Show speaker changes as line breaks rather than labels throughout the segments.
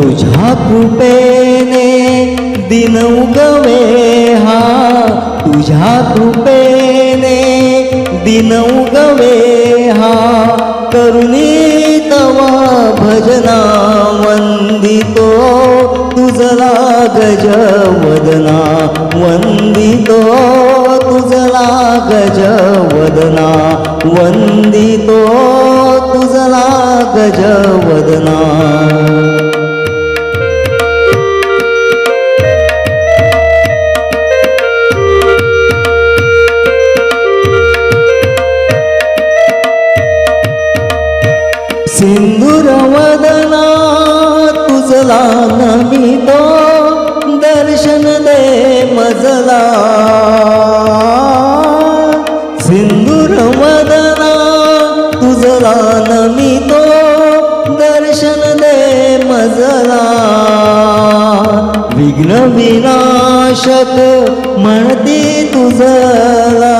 तुझ्या कृपेने दिन उगवे हा. तुझ्या कृपेने दिन उगवे हा. करुणी तवा भजना वंदितो तुझला गज वदना. वंदितो. तुझला गज वदना. वंदितो. तुझला गज वदना. सिंदूर तुझला नमी तो दर्शन दे मजला. सिंदूर तुझला नमी तो दर्शन दे मजला. विघ्न विनाशक म्हणती तुझला.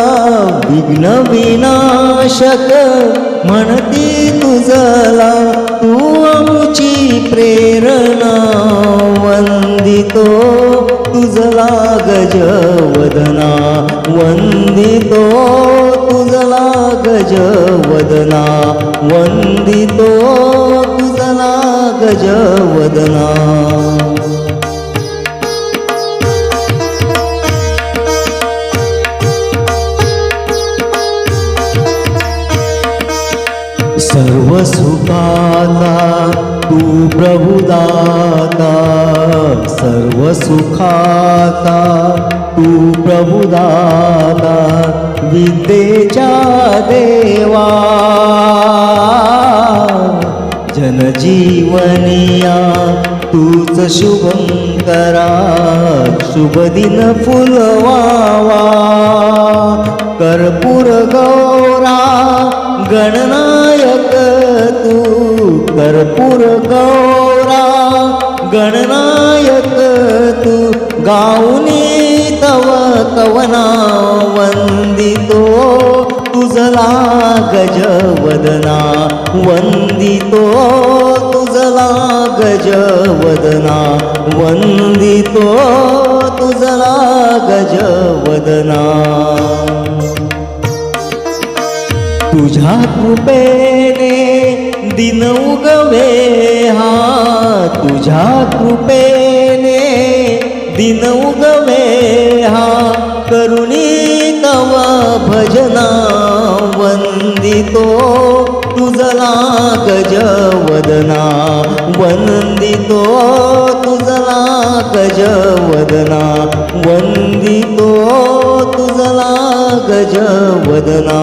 विघ्न विनाशक म्हणती तुझला तू आमची प्रेरणा. वंदितो तुझला गज वदना वंदितो तुझला गज वदना वंदितो तुझला गज सर्व सुखाला तू प्रभुदाता सर्व सुखाता तू प्रभुदाता विद्येच्या देवा जनजीवनिया तूच शुभंकरा शुभ दिन फुलवावा. कर्पूर गौरा गणनायक तू कर्पूर गौरा. गणनायक तू गाऊनी तव कवना वंदितो तुझला गज वदना वंदितो. तुझला गज वदना वंदितो. तुझला गज वदना तुझ्या कृपेने दिन उगवे. हा तुझ्या कृपेने दिन उगवे. हा करुणी तव भजना वंदितो तुझला गज वदना वंदितो. तुझला गज वदना वंदितो. तुझला गजवदना।